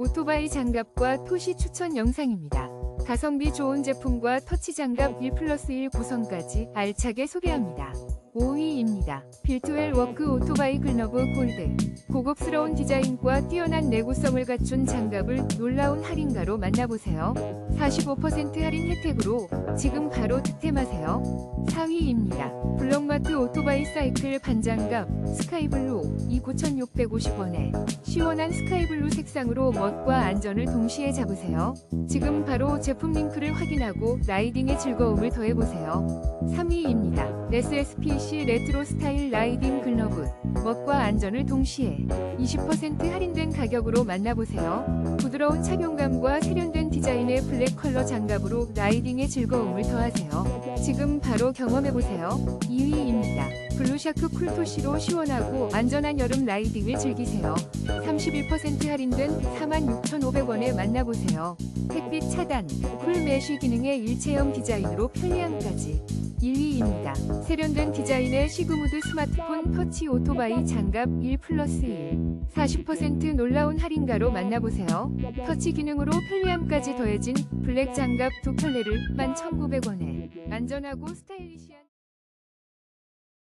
오토바이 장갑과 토시 추천 영상입니다. 가성비 좋은 제품과 터치 장갑 1 플러스 1 구성까지 알차게 소개합니다. 5위입니다. 빌트웰 워크 오토바이 글러브 골드. 고급스러운 디자인과 뛰어난 내구성을 갖춘 장갑을 놀라운 할인가로 만나보세요. 45% 할인 혜택으로 지금 바로 득템하세요. 4위입니다. 블록마트 오토바이 사이클 반장갑 스카이블루 29,650원에 시원한 스카이블루 색상으로 멋과 안전을 동시에 잡으세요. 지금 바로 제품 링크를 확인하고 라이딩의 즐거움을 더해보세요. 3위입니다. SSPC 레트로 스타일 라이딩 글러브 멋과 안전을 동시에 20% 할인된 가격으로 만나보세요. 부드러운 착용감과 세련된 디자인의 블랙 컬러 장갑으로 라이딩의 즐거움을 더하세요. 지금 바로 경험해보세요. 2위입니다. 블루샤크 쿨토시로 시원하고 안전한 여름 라이딩을 즐기세요. 31% 할인된 46,500원에 만나보세요. 햇빛 차단, 쿨 메쉬 기능의 일체형 디자인으로 편리함까지. 1위입니다. 세련된 디자인의 시그무드 스마트폰 터치 오토바이 장갑 1 플러스 1. 40% 놀라운 할인가로 만나보세요. 터치 기능으로 편리함까지 더해진 블랙 장갑 두 켤레를 11,900원에 안전하고 스타일리시한